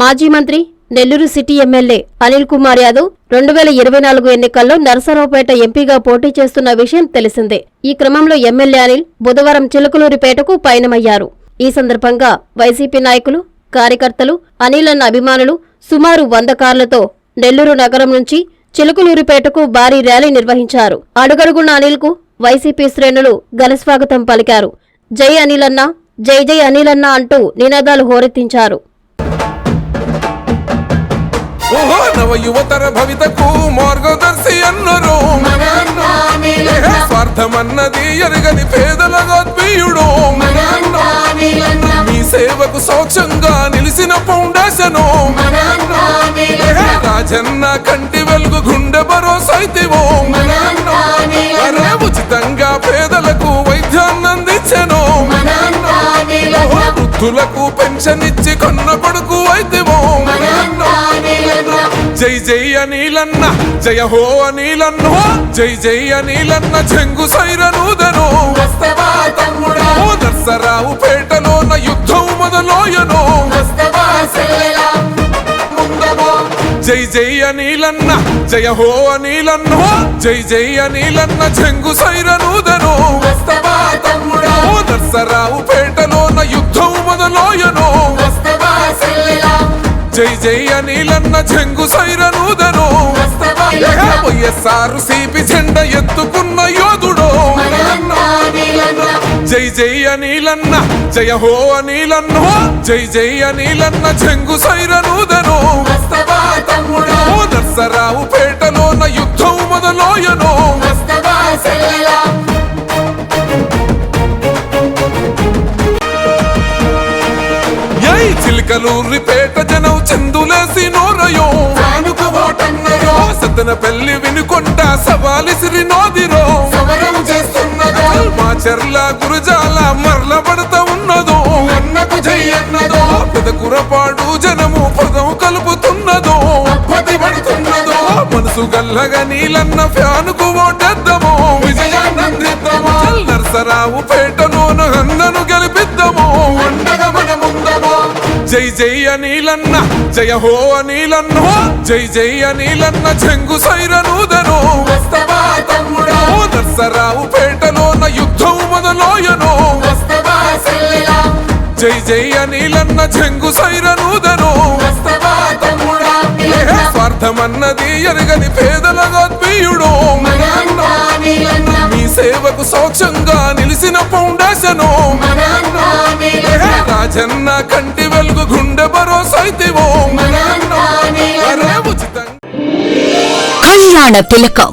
మాజీ మంత్రి Nellore city MLA Anil Kumar Yadav రెండు వేల ఇరవై నాలుగు ఎన్నికల్లో నరసరావుపేట ఎంపీగా పోటీ చేస్తున్న విషయం తెలిసిందే. ఈ క్రమంలో ఎమ్మెల్యే అనిల్ బుధవారం చిలుకలూరిపేటకు పయనమయ్యారు. ఈ సందర్భంగా వైసీపీ నాయకులు కార్యకర్తలు అనిల్ అన్న అభిమానులు సుమారు వంద కార్లతో నెల్లూరు నగరం నుంచి చిలుకలూరిపేటకు భారీ ర్యాలీ నిర్వహించారు. అడుగడుగున్న అనిల్కు వైసీపీ శ్రేణులు ఘనస్వాగతం పలికారు. జై అనిలన్న జై జై అనిలన్న అంటూ నినాదాలు హోరెత్తించారు. నవ యువతర భవితకు మార్గదర్శి అన్నరు స్వార్థమన్నది ఎరగని పేదల గోత్మీయుడు మీ సేవకు సౌఖ్యంగా నిలిసిన ఫౌండేషను రాజన్న కంటి వెలుగు గుండె భరోసైతివో ఉచితంగా పేదలకు వైద్యాన్ని అందించెను వృద్ధులకు పెన్షన్ ఇచ్చి కొన్న కొడుకు అయితేమో జై జై అనిలన్న జయ హో అనిలన్న జై జై అనిలన్న చెంగు సైరనూదను ఓ దర్శరావు పేటలోన యుద్ధం మొదలోయను జై జై అనిలన్న జయ హో అనిలన్న జై జై అనిలన్న చెంగు సైరనూదను. జై జై అనిలన్న చెంగు సైరనూదను. వైఎస్ఆర్ సిపి జెండ ఎత్తుకున్న యోధుడో. జై జై అనిలన్న జయ హో అనిలన్న జై జై అనిలన్న చెంగు సైరనూదను. ఓ దర్శరావు పేటలోన యుద్ధం మొదలోయనో. యై చిలకలూరి పేట జనం చందులేసి నోరయో. సత్తన పెళ్ళి వినుకొంట సవాలిసిరి నోదిరో. మా చెర్ల గురుజాల మరల పడతా ఉన్నదో. పెద కురపాడు జనము పదం కలుపుతున్నదో. మనసు గల్లగా నీలన్న ఫ్యానుకు ఓటేద్దాము. విజయానందిద్దాము నరసరావు పేటలోను జై జై అనిలన్న జయ హో అనిలన్న జై జై అనిలన్న చెంగు సైరనూదను నర్సరావు పేటలోన యుద్ధం మొదలోయను జై జై అనిలన్న చెంగు సైరనూదను స్వార్థమన్నది ఎరగని పేదల గోత్మీయుడు మీ సేవకు సౌఖ్యంగా నిలిసిన ఫౌండేషను రాజన్న కంటి వెలుగు గుండె ఉచితంగా. కళ్యాణ తిలకం.